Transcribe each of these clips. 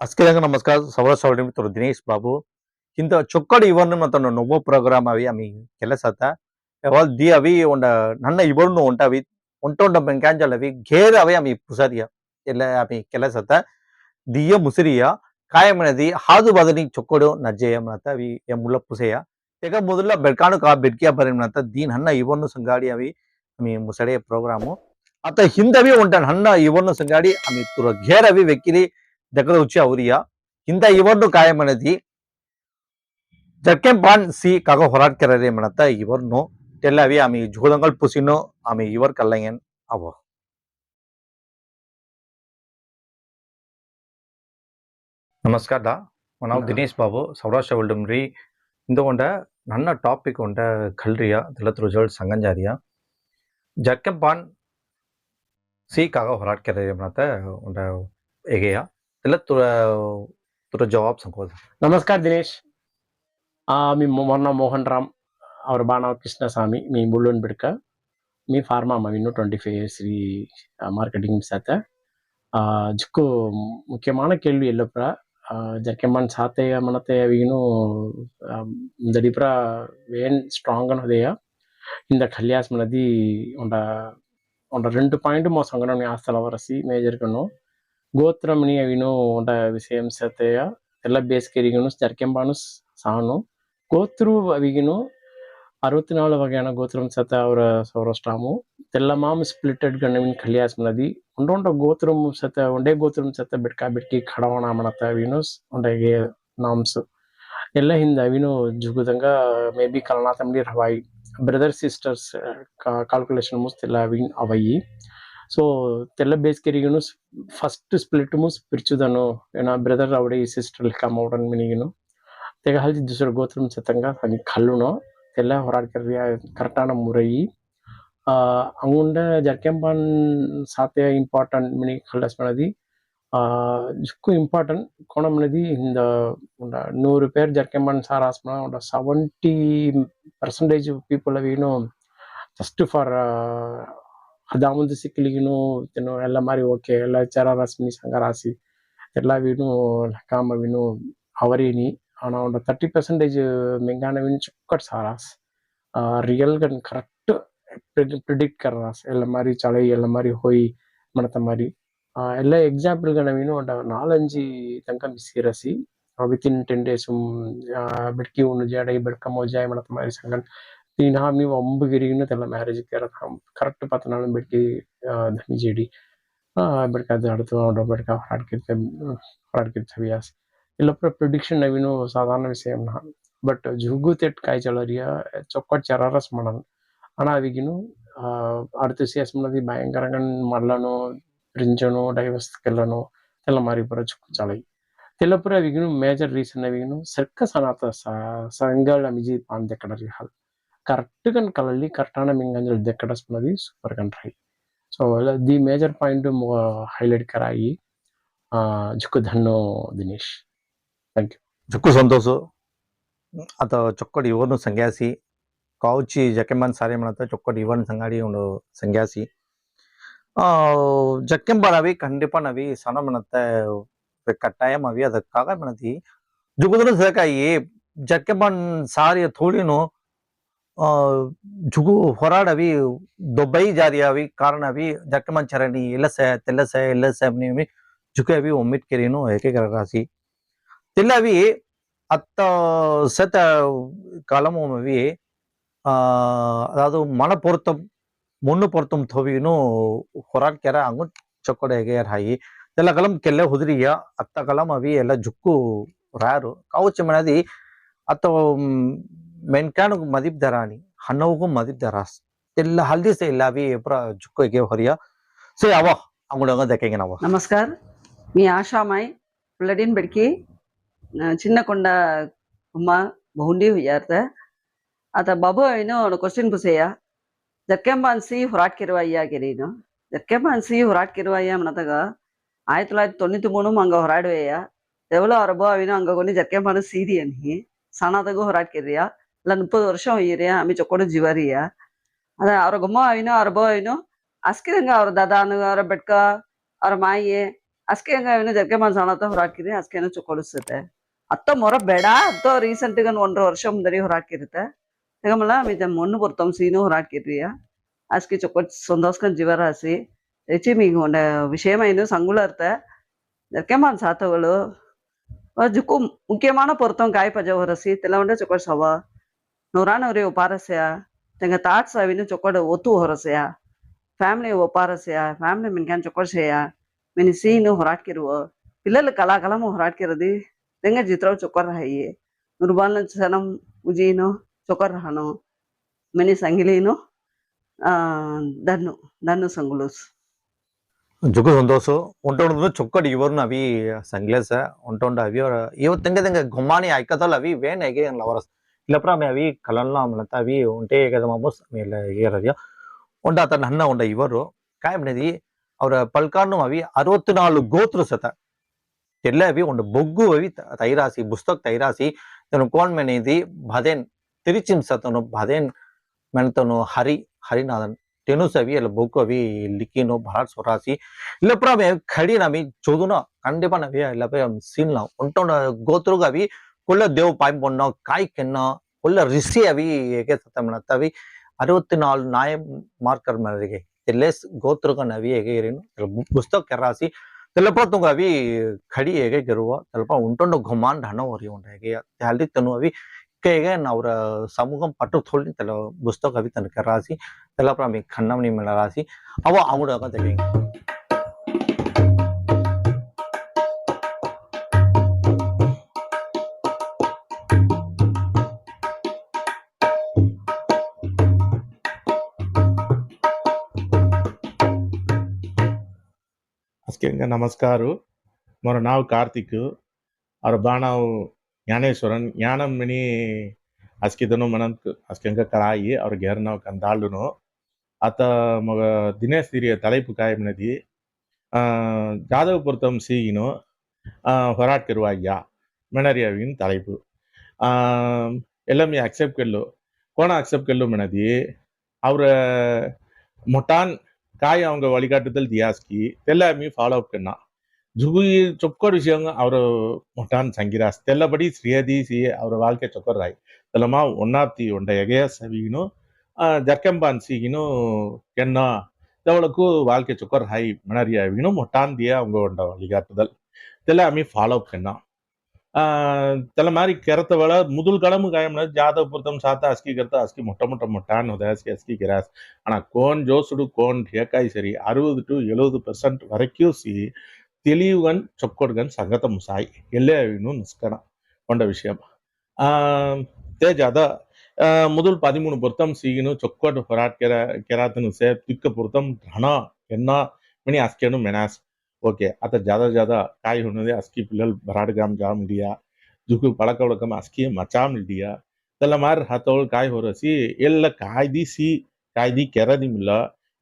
अस्केलांक नमस्कार सवळ सावळे मित्र दिनेश बाबू ಇಂಥ ಚೊಕ್ಕಡ ಇವರ್ನ ಮತ್ತೊಂದು ನೊಬ್ಬ ಪ್ರೋಗ್ರಾಮ್ ಅವಿ ಅಮಿ ಕೆಲಸ ಯಾವಾಗ ದಿ ಅವಿ ಒಂಡ ನನ್ನ ಇವರ್ನು ಒಂಟವಿ ಒಂಟೊಂಡ ಮೆಂಕಾಂಜಲ್ ಅವಿ ಘೇರ್ ಅವೆ ಅಮಿ ಪುಸರಿಯ ಎಲ್ಲ ಅಮಿ ಕೆಲಸ ದಿಯ ಮುಸಿರಿಯ ಕಾಯಮನದಿ ಹಾದು ಬದನಿ ಚೊಕ್ಕಡು ನಜ್ಜೆಯ ಮನತ ಅವಿ ಮುಳ್ಳ ಪುಸೆಯ ಈಗ ಮೊದಲ ಬೆಳ್ಕಾಣು ಕಾ ಬೆಡ್ಕಿಯ ಬರೀಮನತ ದೀನ್ ಹನ್ನ ಇವರ್ನು ಸಂಗಾಡಿ ಅವಿ ಅಮಿ ಮುಸಡೆಯ ಪ್ರೋಗ್ರಾಮು ಅತ್ತ ಹಿಂದವಿ ಒಂಟ ಹನ್ನ ಇವರ್ನು ಸಂಗಾಡಿ ಅಮಿ ತುರ ಘೇರ್ ಅವಿ ವೆಕ್ಕಿರಿ దగ్గరొచ్చి అవురియా ಇಂಥ ಇವರನ್ನು ಕಾಯಮನದಿ ಜರ್ಕೆ ಬಾನ್ ಸಿ ಕಾಗ ಹೊರಾಟ್ ಕೆರರೆ ಮನತ ಇವರನ್ನು ಟೆಲ್ಲವಿ ಆಮಿ ಜೋಳಂಗಲ್ ಪುಸಿನು ಆಮಿ ಇವರ್ ಕಲ್ಲಂಗನ್ ಅವ ನಮಸ್ಕಾರ ದಾ ನಾವು ದಿನೇಶ್ ಬಾಬು ಸೌರಾಷ್ಟ್ರ ಒಳ್ಡಮ್ರಿ ಇಂದು ಒಂಡ ನನ್ನ ಟಾಪಿಕ್ ಒಂಡ ಕಲ್ರಿಯ ದಲತ್ ರುಜೋಳ್ ಸಂಗಂಜಾರಿಯ ಜರ್ಕೆ ಬಾನ್ ಸಿ ಕಾಗ ಹೊರಾಟ್ ಕೆರರೆ ಮನತ ಒಂಡ ಎಗೆಯ तिला तुला तुला जॉब सांगत नमस्कार दिनेश मी मोहन मोहनराम ಅವ್ರ ಬಾಣಾವ್ ಕೃಷ್ಣಸ್ವಾಮಿ मी बुलून बिडक मी फार्मा मी இன்னும் டுவெண்ட்டி ஃபைவ் இயர்ஸ் மார்க்கெட்டிங் સાથે જુકો મુખ્યமான கேள்வி இல்லப்பா ಜರ್ಕೆಮನ್ ಸಾತೆಯ ಮನತೆಯ ವೀನು ದಡಿಪ್ರ ವೇನ್ ಸ್ಟ್ರಾಂಗ್ ಅನ್ನೋದೆಯ ಇಂದ ಖಲ್ಯಾಸ್ மனதி ಒಂಡ ಒಂಡ ரெண்டு ಪಾಯಿಂಟ್ ಮೋ ಸಂಗಣ ಆಸ್ತಲ மேஜர் ಮೇಜರ್ಕನು ಗೋತ್ರಮಣಿ ಅವಿನೋ ಉಂಡ ವಿಷಯಾಂಶತೆಯ ಎಲ್ಲ ಬೇಸಿಗೆರಿಗೂ ಜರ್ಕೆಂಬಾನು ಸಾನು ಗೋತ್ರು ಅವಿಗಿನು ಅರವತ್ತ್ ನಾಲ್ ವಗೆಯಾನ ಗೋತ್ರಂ ಸತ ಅವರ ಸೌರಷ್ಟಾಮು తెల్ల మామ స్ప్లిటెడ్ గండమిన్ ఖలియాస్ నది ఉండొండ గోత్రం సత ఉండే గోత్రం సత బిడ్కా బిడ్కి ఖడవణ మనత వినోస్ ఉండే నామ్స్ ಎಲ್ಲ ಹಿಂದೆ ಅವಿನೋ ಜುಗುದಂಗ ಮೇ ಬಿ ಕಲನಾಥಂಬಿ ರವಾಯಿ ಬ್ರದರ್ ಸಿಸ್ಟರ್ಸ್ ಕಾಲ್ಕುಲೇಷನ್ ಮುಸ್ತಿಲ್ಲ ಅವಿನ್ ಅವಯಿ సో తెల్ల బేస్కెరిగిను ఫస్ట్ స్ప్లిట్ము స్పిరిచుదను నా బ్రదర్ అవడే సిస్టర్ కమ్ అవడం మినిగిను ತೆಗ ಹಲ್ದಿ ದುಸರ ಗೋತ್ರ ಸತ್ತಂಗ ಹಂಗೆ ಕಲ್ಲುನೋ ಎಲ್ಲ ಹೊರಾಡ್ಕರ್ದಿಯ ಕರೆಕ್ಟಾನ ಮುರಯಿ ಹಂಗುಂಡ ಜರ್ಕೆಂಪನ್ ಸಾತೆ ಇಂಪಾರ್ಟೆಂಟ್ ಮಿನಿ ಕಲ್ಲಸ್ ಮನದಿ ಜುಕ್ಕು ಇಂಪಾರ್ಟೆಂಟ್ ಕೋಣ ಮನದಿ ಇಂದ ಉಂಡ ನೂರು ಪೇರ್ ಜರ್ಕೆಂಪನ್ ಸಾರ್ ಹಾಸ್ಮನ ಉಂಡ ಸೆವೆಂಟಿ ಪರ್ಸೆಂಟೇಜ್ ಪೀಪಲ್ ಅವೇನು ಜಸ್ಟ್ ಫಾರ್ ಅದಾಮುಂದು ಸಿಕ್ಕಲಿಗಿನು ತಿನ್ನು ಎಲ್ಲ ಮಾರಿ ಓಕೆ ಎಲ್ಲ ಚರ ರಸ್ಮಿನಿ ಸಂಘ ರಾಸಿ ಎಲ್ಲ ವಿನು ಲೆಕ್ಕಾಮ ವಿನು ಅವರೇನಿ ಅವನ ಒಂದು thirty percentage ಮೆಂಗಾನ Vinu ಚೊಕ್ಕಟ್ ಸಾರಾಸ್ real gun correct predict ಕರ್ರಾಸ್ ಎಲ್ಲ ಮಾರಿ ಚಳಿ ಎಲ್ಲ ಮಾರಿ ಹೋಯಿ ಮಣತ ಮಾರಿ ಆ, ಎಲ್ಲ ಎಕ್ಸಾಂಪಲ್ ಗನ ವಿನು ಒಂದು ನಾಲಂಜಿ ತನಕ ಮಿಸ್ಸಿರಸಿ ವಿತ್ ಇನ್ ಟೆನ್ ಡೇಸ್ ಬೆಡ್ಕಿ ಉಣ್ಣು ಜಾಡ ಬೆಡ್ಕ ಮೋಜಾಯ್ ಮಣತ ಮಾರಿ ಸಂಗನ್ நான் நீ வம்பு விரிகின்னு தெரியல மேரேஜுக்கு கரெக்ட் பத்து நாளும் பெட்டி ಧನಿಜೇಡಿ ಬರ್ಕಾದ ಅಡ್ತು ಅವ್ರು ಬರ್ಕ ಹಾಡ್ಕಿರ್ತೆ ಹಾಡ್ಕಿರ್ತೆ ಹವ್ಯಾಸ ಇಲ್ಲಪ್ಪ ಪ್ರಿಡಿಕ್ಷನ್ ನವಿನು ಸಾಧಾರಣ ವಿಷಯ ಬಟ್ ಜುಗು ತೆಟ್ ಕಾಯಿ ಚಲರಿಯ ಚೊಕ್ಕ ಚರಾರಸ್ ಮಾಡನ್ ಆನ ಅವಿಗಿನು ಅಡ್ತು ಸೇಸ್ ಮಾಡೋದು ಭಯಂಕರ ಮಡ್ಲನು ರಿಂಚನು ಡೈವರ್ಸ್ ಕೆಲ್ಲನು ಎಲ್ಲ ಮಾರಿ ಬರೋ ಚುಕ್ಕು ಚಳಿ ತೆಲ್ಲಪುರ ಅವಿಗಿನು ಮೇಜರ್ ರೀಸನ್ ಅವಿಗಿನು ಸರ್ಕಸ್ ಅನಾಥ ಸಂಗಳ ಮಿಜಿ ಪಾಂದೆ ಕಡರಿ ಹಾಲು కరెక్ట్ గా కలలి కరెక్టాన మింగంజల్ దెక్కడస్ ఉన్నది super country so the major point highlight కరాయి ಜುಕ್ಕು ಧನ್ನು ದಿನೇಶ್ ಜುಕ್ಕು ಸಂತೋಷ ಆತ ಚೊಕ್ಕಡಿ ಇವನು ಸಂಗ್ಯಾಸಿ ಕಾವುಚಿ ಜಕೆಂಬನ್ ಸಾರಿ ಮಾಡತ್ತ ಚೊಕ್ಕಡಿ ಇವನ್ ಸಂಗಾಡಿ ಒಂದು ಸಂಗ್ಯಾಸಿ ಆ ಜಕ್ಕೆಂಬನ್ ಅವಿ ಖಂಡಿಪ ನವಿ ಸಣ್ಣ ಮನತ್ತೆ ಕಟ್ಟಾಯಂ ಅವಿ ಅದಕ್ಕಾಗ ಮನತಿ ಜುಗುದ್ರ ಸಕಾಯಿ ಜಕ್ಕೆಂಬನ್ ಸಾರಿ ಥೋಡಿನು ಆ ಜುಗು ಹೋರಾಡವಿ, ದೊಬ್ಬೈ ಜಾರಿಯಾವಿ, ಕಾರಣವಿ ಜಕ್ಕಮನ್ ಚರಣಿ ಇಲಸೆ ತೆಲ್ಲಸೆ ಇಲಸೆ ನೀವಿ ಜುಕೇವಿ ಒಮ್ಮಿಟ್ ಕೆರಿನು ಏಕೇಕರ ರಾಸಿ ತಿಲ್ಲವಿ ಅತ್ತ ಸತ ಕಾಲಮೋಮವಿ ಅದು ಮಣ ಪೊರ್ತಂ ಮೊಣ್ಣು ಪೊರ್ತಂ ಥೋವಿನು ಹೊರಾಡ್ ಕೆರ ಹಂಗು ಚೊಕ್ಕಡೆ ಹೇಗೆಯರ್ ಹಾಯಿ. ಎಲ್ಲ ಕಲಂ ಕೆಲ್ಲೆ ಹುದುರಿಯ, ಅತ್ತ ಕಲಂ ಅವಿ ಎಲ್ಲ ಜುಕ್ಕು ರಾರು. ಕಾವು ಚಿಮ್ಮನದಿ ಅತ್ತ मेनकान मदिब दरानी हनौगु मदिब दरास ಎಲ್ಲ ಹಲ್ದಿ ಸೇ ಇಲ್ಲ ಅವಿ ಪುರ ಜುಕ್ಕೋಗೆ ಹೊರಿಯ ಸೊ ಯಾವ ಅಂಗುಡಂಗ ದಕ್ಕೆಂಗೆ ನಾವು ನಮಸ್ಕಾರ మీ ఆశామాయ్ పుల్లడిన్ బడికి చిన్న కొండ ఉమ్మ బౌండి హుయార్త అత బాబు అయిన క్వశ్చన్ పుసేయ జర్కెంబాన్సి హురాట్ కిరువయ్యాకి నేను జర్కెంబాన్సి హురాట్ కిరువయ్యాం నతగ ஆயிரத்தி தொள்ளாயிரத்தி தொண்ணூற்றி மூணும் அங்கே ஹொராடுவேயா எவ்வளோ அரபோ அவினும் அங்கே கொண்டு ஜர்க்கேம்பானு சீதி அன்ஹி சனாதகு ஹொராட்கிறியா అలా ముప్పై ವರ್ಷ అయ్యారా ఆమె చొక్కడు జివారియా ಅದ ಅವ್ರ ಗುಮ್ಮ ಅಯ್ಯನೋ ಅವ್ರ ಬೋ ಅಯ್ಯನೋ ಅಸ್ಕಿದಂಗ ಅವ್ರ ದಾದಾನು ಅವ್ರ ಬೆಟ್ಕ, ಅವ್ರ ಮಾಯಿ ಅಸ್ಕಿದಂಗ ಅವಿನ ಜರ್ಗೆ ಮನ್ಸಾಣತ ಹೊರಾಕಿರಿ ಅಸ್ಕೇನು ಚುಕೊಳಿಸುತ್ತೆ ಅತ್ತ ಮೊರ ಬೇಡ ಅತ್ತ ಗನ್ ಒಂದ್ರ ವರ್ಷ ಮುಂದರಿ ಹೊರಾಕಿರುತ್ತೆ. ಹಂಗಮಲ್ಲ ಮಿತ ಮಣ್ಣು ಬರ್ತಾವ ಸೀನು ಹೊರಾಕಿರಿಯ ಅಸ್ಕಿ ಚೊಕ್ಕ ಸಂದೋಸ್ಕೊಂಡ್ ಜೀವರ ಹಸಿ. ಹೆಚ್ಚಿ ಮೀಗ ಒಂದ ವಿಷಯಮೈನು ಸಂಗುಳ ಇರ್ತ ಜರ್ಕೆಮಾನ್ ಸಾತಗಳು ಜುಕ್ಕು ಮುಖ್ಯಮಾನ ಪೊರ್ತವ್ ಕಾಯಿ ಪಜ ಹೊರಸಿ ತೆಲ ಉಂಡೆ ಚೊಕ್ಕ ಸವ ನೂರಾನವ್ರಿ ಉಪಾರಸ್ಯ ತೆಂಗ ತಾಟ್ ಸಾವಿನ ಚೊಕ್ಕೊಡ್ ಒತ್ತು ಹೊರಸ್ಯ ఫ్యామిలీ ఒప్పారస్య ఫ్యామిలీ మిన్కాన్ చొక్కొసేయ మిని సీను హొరాట్కిరువ పిల్లలు కళాకలము హొరాట్కిరది దెంగ జిత్రవు చొక్కొర హయ్యి నుర్బాన్ సనం ఉజీను చొక్కొర హను మిని సంగిలీను ఆ దన్ను దన్ను సంగులూస్ ಜುಗು ಸಂತೋಷ ಉಂಟೊಂಡು ಚೊಕ್ಕಡಿ ಇವ್ರನ್ನ ಅವಿ ಸಂಗ್ಲೇಸ ಉಂಟೊಂಡು ಅವಿ ಅವ್ರ ಇವತ್ತು ತೆಂಗ ತೆಂಗ ಗುಮ್ಮಾನಿ ಆಯ್ಕತಲ್ಲ ಅವಿ ವೇನ್ ಹೇಗೆ ಲವರಸ್ ಇಲ್ಲಪ್ರ ಮೇ ಅವಿ ಕಲನ್ಲ ಮಲತ ಅವಿ ಉಂಟೆ ಹೇಗದ ಮಾಮೂಸ್ ಮೇಲೆ ಹೇಗಿರೋದ್ಯೋ ಉಂಡ ಆತ ನನ್ನ ಉಂಡ ಇವರು ಕಾಯ್ ಬಿಡದಿ ಅವ್ರ ಪಲ್ಕಾರ್ನು ಅವಿ ಅರವತ್ತು ನಾಲ್ಕು ಗೋತ್ರ ಸತ ಎಲ್ಲ ಅವಿ ಒಂದು ಬೊಗ್ಗು ಅವಿ ತ- ತೈರಾಸಿ ಪುಸ್ತಕ ತೈರಾಸಿ ತನು ಕೋನ್ ಮೆನಿದಿ ಭದೇನ್ ತಿರುಚಿನ್ ಸತನು ಭದೇನ್ ಮೆಣತನು ಹರಿ ಹರಿನಾಥನ್ તેનું સવી એટલે બુક અવી લિખીનો ભાર સોરાસી એટલે પણ અમે ખડી નમી જોદું ના કંડે પણ અવી એટલે આપણે સીન લાવ ઉંટો ગોત્રો અવી ಕೊಲ್ಲ ದೇವ್ ಪಾಯ್ ಬೊನ್ನ ಕಾಯ್ ಕೆನ್ನ ಕೊಲ್ಲ ರಿಸಿ ಅವಿ ಹೇಗೆ ಸತ್ತ ಅವಿ ಅರವತ್ತು ನಾಲ್ಕು ನಾಯ ಮಾರ್ಕರ್ ಮನರಿಗೆ ತೆಲ್ಲೆಸ್ ಗೋತ್ರಗ ನವಿ ಹೇಗೆ ಇರೇನು ಪುಸ್ತಕ ಕೆರಾಸಿ ತೆಲಪ ತುಂಗ ಅವಿ ಖಡಿ ಹೇಗೆ ಗೆರುವ ತೆಲಪ ಉಂಟೊಂಡು ಘುಮಾನ್ ಢಣ ಹೊರಿ ಉಂಟ ಹೇಗೆ ಹಲ್ದಿ ತನು ಅವಿ ಹೇಗೆ ಅವರ ಸಮೂಹಂ ಪಟ್ಟು ಥೋಳಿ ತೆಲ ಪುಸ್ತಕ ಅವಿ ತನ ಕೆರಾಸಿ ತೆಲಪ ಅವಿ ಖನ್ನಮನಿ ಮೆಳರಾಸಿ ಅವ ಅವಡ ತೆಗೆ ಮುಖ್ಯಂಗ ನಮಸ್ಕಾರ ಮರ ನಾವು ಕಾರ್ತಿಕ್ ಅವ್ರ ಬಾಣಾವು ಜ್ಞಾನೇಶ್ವರನ್ ಜ್ಞಾನಂ ಮಿನಿ ಅಸ್ಕಿದನು ಮನನ್ ಅಸ್ಕಿಂಗ ಕಳಾಯಿ ಅವ್ರ ಗೆರ್ ನಾವು ಕಂದಾಳುನು ಆತ ಮಗ ದಿನೇಶ್ ದಿರಿಯ ತಲೈಪು ಕಾಯಮ್ನದಿ ಜಾದವ್ ಪುರ್ತಂ ಸೀಗಿನು ಹೊರಾಟ್ಕಿರುವಾಗ್ಯ ಮೆಣರಿಯವಿನ ತಲೈಪು ಎಲ್ಲಮ್ಮಿ ಅಕ್ಸೆಪ್ಟ್ ಕಲ್ಲು ಕೋಣ ಅಕ್ಸೆಪ್ಟ್ ಕಲ್ಲು ಮೆಣದಿ ಅವರ ಮೊಟಾನ್ காய் அவங்க வழிகாட்டுதல் தியாஸ்கி எல்லாமே ஃபாலோ அப் பண்ணா ஜுகு சொக்கர் விஷயங்க அவர் மொட்டான் சங்கிராஸ். தெல்லபடி ஸ்ரீயதி சி அவர் வாழ்க்கை சொக்கர் ராய் தெல்லமா ஒன்னாத்தி உண்ட எகையா சவிகினும் ஜர்க்கம்பான் சீகினும் கென்னா தவளுக்கு வாழ்க்கை சொக்கர் ஹாய் மணரியாவினும் மொட்டான் தியா அவங்க உண்ட வழிகாட்டுதல். தெல்லாமே ஃபாலோ அப் பண்ணான் తెల మరి కెరత వేళ ముదులు కడము గాయంన జాదవ్ పుర్తం సాత అస్కి కర్త అస్కి மொட்டை మొట్ట మొట్టాన్ ఉదయాస్కి అస్కి గిరాస్ ஆனால் கோன் ஜோசுடு கோன் ரியக்காய் சரி அறுபது டு எழுபது பெர்சன்ட் வரைக்கும் சி தெளிவுகன் சொக்கொடுகன் சங்கத முசாய் எல்லையாவினும் நிஸ்கணம் கொண்ட விஷயம். தேஜாதா முதல் பதிமூணு பொருத்தம் சீகினு சொக்கோட்டு பொராட் கெரா கெராத்துனு சே திக்க பொருத்தம் ரணா என்ன மினி அஸ்கேனு மெனாஸ். ఓకే అత జాదా జాదా కాయ ఉన్నది అస్కి పిల్లలు భరాడగాం జామ్ ఇండియా దుకు పడక వడకం అస్కి మచాం ఇండియా తెల్లమారు హతోళ్ కాయ ಹೊರಸಿ ಎಲ್ಲ ಕಾಯ್ದಿಸಿ ಕಾಯ್ದಿ ಕೆರದಿಮಿಲ್ಲ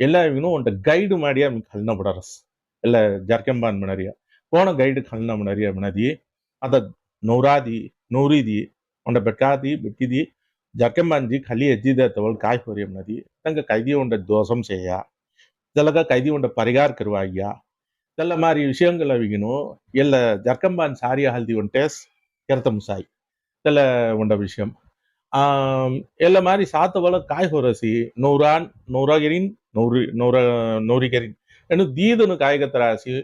ಎಲ್ಲ ಇವನು ಒಂದು ಗೈಡ್ ಮಾಡಿಯ ಕಲ್ನ ಬಿಡಾರಸ್ ಎಲ್ಲ ಜಾರ್ಕೆಂಬಾನ್ ಮಣರಿಯ ಕೋಣ ಗೈಡ್ ಕಲ್ನ ಮಣರಿಯ ಮಣದಿ ಅದ ನೌರಾದಿ ನೌರಿದಿ ಒಂಡ ಬೆಟ್ಟಾದಿ ಬೆಟ್ಟಿದಿ ಜರ್ಕೆಂಬಾನ್ಜಿ ಖಲಿ ಎಜ್ಜಿದ ತವಳ್ ಕಾಯ್ ಹೊರಿಯ ಮಣದಿ ತಂಗ ಕೈದಿ ಒಂಡ ದೋಸಂ ಸೇಯ ಜಲಗ ಕೈದಿ ಒಂಡ ಪರಿಗಾರ ಕರುವಾಗಿಯ ಎಲ್ಲ ಮಾರಿ ವಿಷಯಗಳು ಅವಿಗಿನು ಎಲ್ಲ ಜರ್ಕಂಬಾನ್ ಸಾರಿಯ ಹಲ್ದಿ ಒಂಟೆಸ್ ಕೆರತ ಮುಸಾಯಿ ಎಲ್ಲ ಉಂಡ ವಿಷಯ ಎಲ್ಲ ಮಾರಿ ಸಾತ ಒಳ ಕಾಯ್ ಹೊರಸಿ ನೌರಾನ್ ನೌರಾಗಿರಿನ್ ನೌರಿ ನೌರ ನೌರಿಗೆರಿನ್ ಏನು ದೀದನು ಕಾಯ್ಗತರಾಸಿ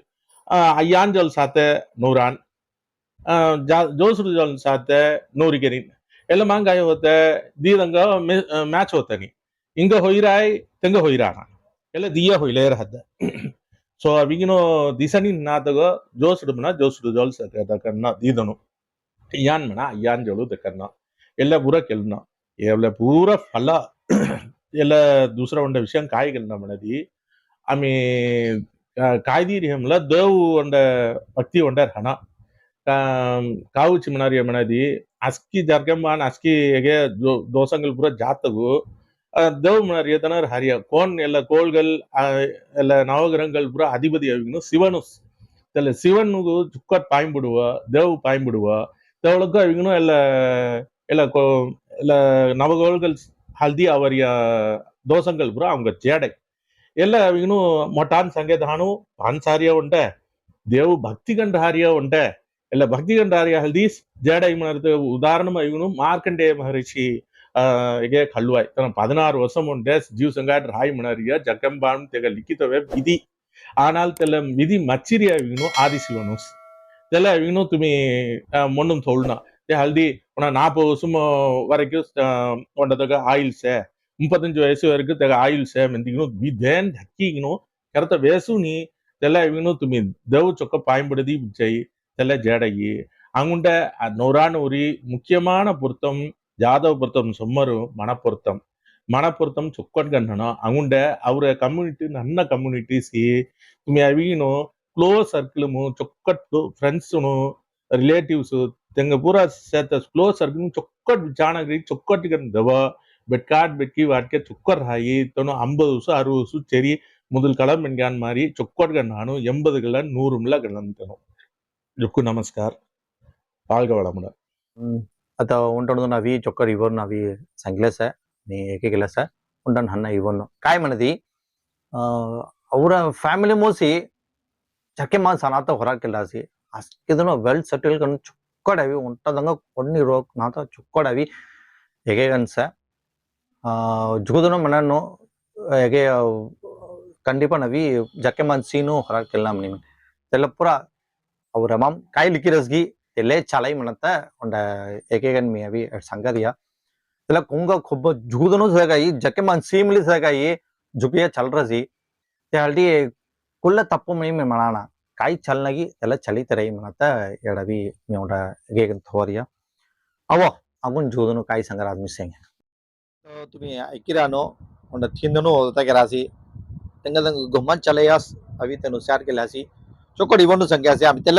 ಅಯ್ಯಾನ್ ಜಲ್ ಸಾತೆ ನೌರಾನ್ ಜೋಸುರು ಜಲ್ ಸಾತೆ ನೌರಿಗೆರಿನ್ ಎಲ್ಲ ಮಾಂಗಾಯ ಹೋತೆ ದೀದಂಗ ಮ್ಯಾಚ್ ಹೋತಾನಿ ಹಿಂಗ ಹೊಯ್ರಾಯ್ ತೆಂಗ ಹೊಯ್ರಾಣ ಎಲ್ಲ ದಿಯ ಹೊಯ್ಲೇರ್ ಹದ್ದ ಸೊ ಅವಿಗಿನ ದಿಸನಿ ನಾತಗ ಜೋಸುಡು ಮನ ಜೋಸುಡು ಜೋಲ್ ಸಕನ್ನ ದೀದನು ಅಯ್ಯಾನ್ ಮನ ಅಯ್ಯಾನ್ ಜೋಳು ದಕ್ಕನ್ನ ಎಲ್ಲ ಪೂರ ಕೆಲ್ನ ಎಲ್ಲ ಪೂರ ಫಲ ಎಲ್ಲ दुसरा ಒಂದ ವಿಷಯ ಕಾಯಿಗಲ್ನ ಮನದಿ ಆಮೆ ಕಾಯ್ದೀರಿ ಹಮ್ಲ ದೇವು ಒಂದ ಭಕ್ತಿ ಒಂದ ಹಣ ಕಾವು ಚಿಮನಾರಿ ಮನದಿ ಅಸ್ಕಿ ಜರ್ಗಂಬಾನ್ ಅಸ್ಕಿ ಹೇಗೆ ದೋಸಂಗಲ್ ಪೂರ ಜಾತಗು தேவமனர் ஏத்தனார் ஹரியா கோன் எல்லா கோள்கள் எல்லா நவகிரகங்கள் பூரா அதிபதி அவிக்கணும் சிவனும் தெரியல சிவனுக்கு சுக்கர் பாயம்பிடுவா தேவ் பாயம்பிடுவா. தேவளுக்கும் அவிக்கணும் எல்லா எல்லா கோ எல்லா நவகோள்கள் ஹல்தி அவரிய தோஷங்கள் பூரா அவங்க ஜேடை. ಎಲ್ಲ ಅವನು மொட்டான் ಸಂಗೇಧಾನು ಪಾನ್ உண்ட ಉಂಟೆ பக்தி கண்ட ಕಂಡ உண்ட. ಉಂಟೆ பக்தி கண்ட ஹாரியா ಹಾರಿಯ ಹಲ್ದೀಸ್ ಜೇಡ ಇವನ ಉದಾಹರಣ ಇವನು ಮಾರ್ಕಂಡೇಯ එකේ කල්ලුවයි තන பதினாறு வருஷம் ஒன்றே ஜீவ் சங்காட் ராய் மணரிய ஜக்கம்பான் தெக லிக்கித்தவே விதி. ஆனால் தெல விதி மச்சிரியா வினோ ஆதிசிவனோஸ். தெல வினோ துமி மொன்னும் ஏ ஹல்தி உன நாற்பது வருஷம் வரைக்கும் கொண்டதுக்கு ஆயில்ஸே முப்பத்தஞ்சு வயசு வரைக்கும் தெக ஆயில்ஸே மெந்திக்கணும் விதேன் தக்கிக்கணும் கருத்த வேசு நீ. தெல்ல இவனும் துமி தேவ் சொக்க பாயம்படுதி விஜய் தெல்ல ஜேடகி. அங்குண்ட நொரான ஒரு முக்கியமான பொருத்தம் ஜாதவ பொருத்தம் சொம்மரு மனப்பொருத்தம் மனப்பொருத்தம் ಚೊಕ್ಕಟ್ ಗಂಟನ ಅಗುಂಡೆ ಅವ್ರ ಕಮ್ಯುನಿಟಿ ನನ್ನ ಕಮ್ಯುನಿಟೀಸಿ ತುಮಿ ಅವಿಗಿನು ಕ್ಲೋಸ್ ಸರ್ಕಲ್ಮು ಚೊಕ್ಕಟ್ಟು ಫ್ರೆಂಡ್ಸ್ನು ರಿಲೇಟಿವ್ಸ್ ತೆಂಗ ಪೂರ ಸೇತ ಕ್ಲೋಸ್ ಸರ್ಕಲ್ ಚೊಕ್ಕಟ್ ಜಾಣಗ್ರಿ ಚೊಕ್ಕಟ್ಟಿಗೆ ದವ ಬೆಟ್ಕಾಟ್ ಬೆಟ್ಕಿ ವಾಟ್ಕೆ ಚೊಕ್ಕರ್ ಹಾಯಿ ತನು ஐம்பது வருஷம் அறுபது வருஷம் சரி முதல் களம் என்கான் மாதிரி ಚೊಕ್ಕಟ್ ಗಣ್ಣಾನು ಎಂಬದುಗಳ ನೂರು ಮಿಲ ಗಣ್ಣಂತನು ಜೊಕ್ಕು ನಮಸ್ಕಾರ வாழ்க வளமுடன் ಆತ ಉಂಟು ನಾವು ಈ ಚೊಕ್ಕರ್ ಇವರ್ ನಾವು ಈ ಸಂಗ್ಲೆಸ ನೀ ಏಕೆ ಕೆಲಸ ಉಂಟನ್ ಹನ್ನ ಇವನು ಕಾಯ್ ಮನದಿ ಅವರ ಫ್ಯಾಮಿಲಿ ಮೋಸಿ ಚಕ್ಕೆ ಮಾನ್ ಸನಾತ ಹೊರಕೆಲ್ಲಾಸಿ ಅಷ್ಟಿದನು ವೆಲ್ ಸೆಟಲ್ ಕಣ್ಣು ಚುಕ್ಕಡವಿ ಉಂಟದಂಗ ಕೊಣ್ಣಿ ರೋಕ್ ನಾತ ಚುಕ್ಕಡವಿ ಹೇಗೆ ಅನ್ಸ ಜುಗುದನು ಮನನ್ನು ಹೇಗೆ ಖಂಡಿಪ ನವಿ ಜಕ್ಕೆ ಮಾನ್ ಸೀನು ಹೊರಕೆಲ್ಲ ನಿಮಗೆ ಎಲ್ಲ ಪುರ ಅವ್ರ ಮಾಮ್ ಕಾಯಿ ಲಿಕ್ಕಿರಸ್ಗಿ चलेम एकेगन मे अभी संगतिया इला कुंग खुब जुगुदन सी जके सीमली सी जुपिया चल रही हल्टी कुल तपमी मे मना का चलन चली तरह मनताड़ी एकेगन थोरिया अवो अगुन जुगुदन का संगर आदमी से राशि चलया अभी तेन शारे चौकड़ इवन संख्या अभी तेल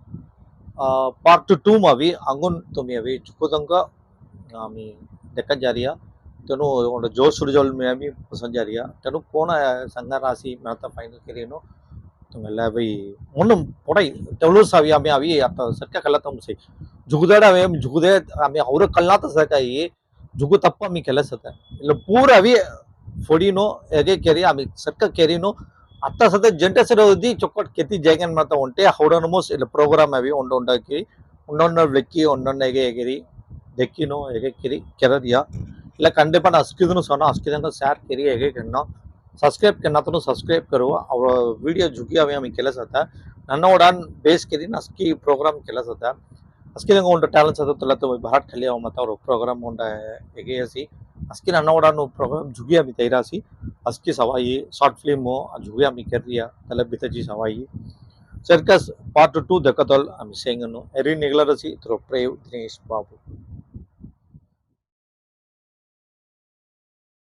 පාර්ට් 2මවි අඟුන් अभी චුපදංග আমি දෙකන් ජාරියා तनु और जोश सुरजोल में भी पसंद जा रही है कौन संघ राशि मेहता फाइनल के लिए तुम एल भाई मुन पोड़ई सा भी आमे आवी आता सरका कलत तुम से जुगुदड़ आवे जुगुदे आमे और कलनात सरका ये जुगु तप्पा मी ಕೆಲಸತೆ ಇಲ್ಲ ಪೂರ ಅವಿ ಫೊಡಿನೋ ಹೇಗೆ ಕೆರಿ, ಆಮಿ ಸರ್ಕ नो ಅತ್ತ ಸದ ಜಂಟೆ ಸರ ಓದಿ ಚೊಕ್ಕಟ್ ಕೆತಿ ಜೈಗನ್ ಮಾತ ಒಂಟೆ ಹೌಡನ ಮೋಸ್ ಇಲ್ಲ ಪ್ರೋಗ್ರಾಮ್ ಅವಿ ಒಂಡ ಒಂಡಾಕಿ ಒಂದೊಂದು ಲೆಕ್ಕಿ ಒಂದೊಂದು ಹೇಗೆ ಹೇಗಿರಿ ದೆಕ್ಕಿನೋ ಹೇಗೆ ಕಿರಿ ಕೆರದಿಯ ಇಲ್ಲ ಖಂಡಿತ ನಾ ಅಸ್ಕಿದನು ಸೋನ ಅಸ್ಕಿದಂಗ ಶೇರ್ केरी ಹೇಗೆ ಕಣ್ಣೋ सब्सक्राइब करना तो सब्सक्राइब करो और वीडियो झुकी हवे आम्ही केलंच होता ನನ್ನ ಓಡಾನ್ ಬೇಸ್ केली ಅಸ್ಕಿ ಪ್ರೋಗ್ರಾಮ್ ಕೆಲಸ होता ಅಸ್ಕಿದಂಗ ಒಂದು ಟ್ಯಾಲೆಂಟ್ಸ್ ಅದ ತಲ್ಲ तो ಭಾರತ್ ಖಲಿ ಅವ ಮತ್ತ ಅವ್ರ ಪ್ರೋಗ್ರಾಮ್ ಒಂದ ಹೇಗೆ हस्की नन्नावड़ा प्रोग्राम झुगिया में तैरासी हस्की सवाई शॉर्ट फिल्म झुगिया में कैरिया तलब बितजी सवाई सर्कस पार्ट टू दकतल हम सेंगन एरी निगलरसी थ्रो प्रेव दिनेश बाबू